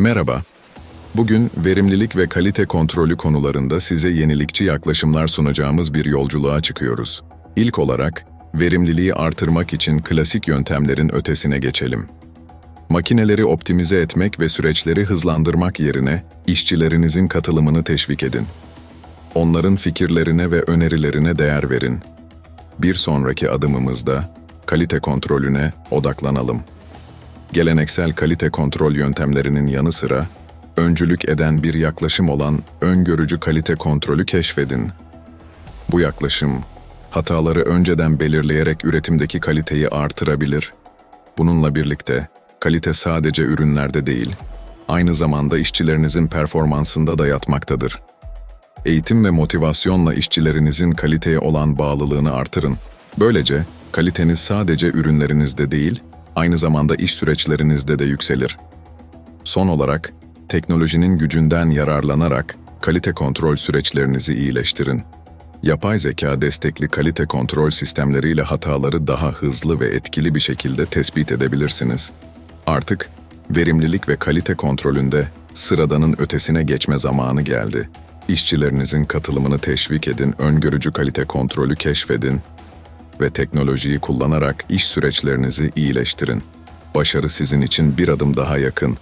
Merhaba. Bugün verimlilik ve kalite kontrolü konularında size yenilikçi yaklaşımlar sunacağımız bir yolculuğa çıkıyoruz. İlk olarak, verimliliği artırmak için klasik yöntemlerin ötesine geçelim. Makineleri optimize etmek ve süreçleri hızlandırmak yerine işçilerinizin katılımını teşvik edin. Onların fikirlerine ve önerilerine değer verin. Bir sonraki adımımızda kalite kontrolüne odaklanalım. Geleneksel kalite kontrol yöntemlerinin yanı sıra öncülük eden bir yaklaşım olan öngörücü kalite kontrolü keşfedin. Bu yaklaşım hataları önceden belirleyerek üretimdeki kaliteyi artırabilir. Bununla birlikte kalite sadece ürünlerde değil, aynı zamanda işçilerinizin performansında da yatmaktadır. Eğitim ve motivasyonla işçilerinizin kaliteye olan bağlılığını artırın. Böylece kaliteniz sadece ürünlerinizde değil, aynı zamanda iş süreçlerinizde de yükselir. Son olarak, teknolojinin gücünden yararlanarak kalite kontrol süreçlerinizi iyileştirin. Yapay zeka destekli kalite kontrol sistemleriyle hataları daha hızlı ve etkili bir şekilde tespit edebilirsiniz. Artık verimlilik ve kalite kontrolünde sıradanın ötesine geçme zamanı geldi. İşçilerinizin katılımını teşvik edin, öngörücü kalite kontrolü keşfedin ve teknolojiyi kullanarak iş süreçlerinizi iyileştirin. Başarı sizin için bir adım daha yakın.